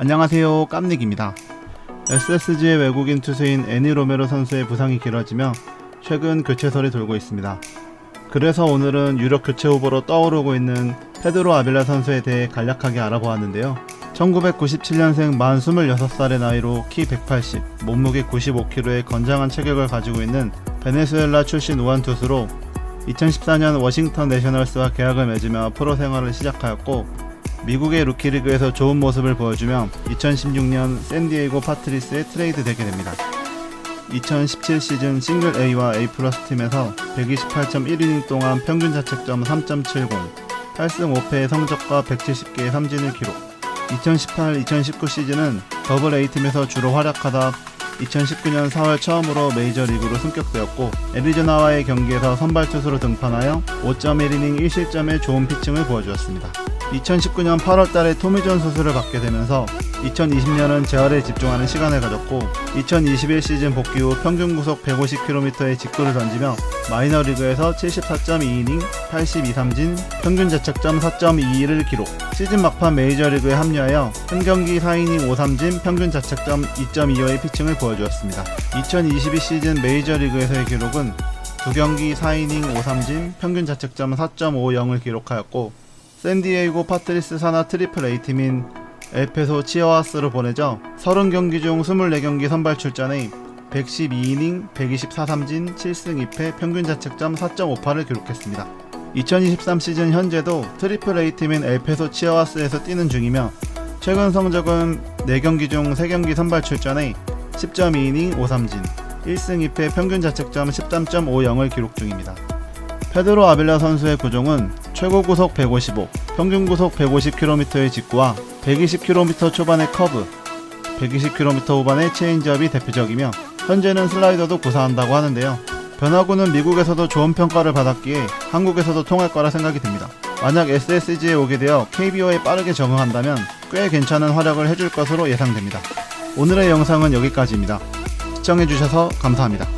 안녕하세요 깜닉입니다. SSG의 외국인 투수인 애니 로메로 선수의 부상이 길어지며 최근 교체설이 돌고 있습니다. 그래서 오늘은 유력 교체 후보로 떠오르고 있는 페드로 아빌라 선수에 대해 간략하게 알아보았는데요. 1997년생 만 26살의 나이로 키 180, 몸무게 95kg의 건장한 체격을 가지고 있는 베네수엘라 출신 우한 투수로 2014년 워싱턴 내셔널스와 계약을 맺으며 프로 생활을 시작하였고 미국의 루키리그에서 좋은 모습을 보여주며 2016년 샌디에이고 파트리스에 트레이드 되게 됩니다. 2017 시즌 싱글 A와 A 플러스 팀에서 128.1이닝 동안 평균 자책점 3.70, 8승 5패의 성적과 170개의 삼진을 기록. 2018-2019 시즌은 더블 A 팀에서 주로 활약하다 2019년 4월 처음으로 메이저리그로 승격되었고 애리조나와의 경기에서 선발 투수로 등판하여 5.1이닝 1실점의 좋은 피칭을 보여주었습니다. 2019년 8월 달에 토미존 수술을 받게 되면서 2020년은 재활에 집중하는 시간을 가졌고 2021 시즌 복귀 후 평균 구속 150km의 직구를 던지며 마이너리그에서 74.2이닝 82삼진 평균 자책점 4.22를 기록 시즌 막판 메이저리그에 합류하여 한 경기 4이닝 5삼진 평균 자책점 2.25의 피칭을 보여주었습니다. 2022 시즌 메이저리그에서의 기록은 두 경기 4이닝 5삼진 평균 자책점 4.50을 기록하였고 샌디에이고 파트리스 산하 트리플 A팀인 엘페소 치어와스로 보내져 30경기 중 24경기 선발 출전해 112이닝 124삼진 7승 2패 평균 자책점 4.58을 기록했습니다. 2023 시즌 현재도 트리플 A팀인 엘페소 치어와스에서 뛰는 중이며 최근 성적은 4경기 중 3경기 선발 출전해 10.2이닝 5삼진 1승 2패 평균 자책점 13.50을 기록 중입니다. 페드로 아빌라 선수의 구종은 최고 구속 155, 평균 구속 150km의 직구와 120km 초반의 커브, 120km 후반의 체인지업이 대표적이며 현재는 슬라이더도 구사한다고 하는데요. 변화구는 미국에서도 좋은 평가를 받았기에 한국에서도 통할 거라 생각이 듭니다. 만약 SSG에 오게 되어 KBO에 빠르게 적응한다면 꽤 괜찮은 활약을 해줄 것으로 예상됩니다. 오늘의 영상은 여기까지입니다. 시청해주셔서 감사합니다.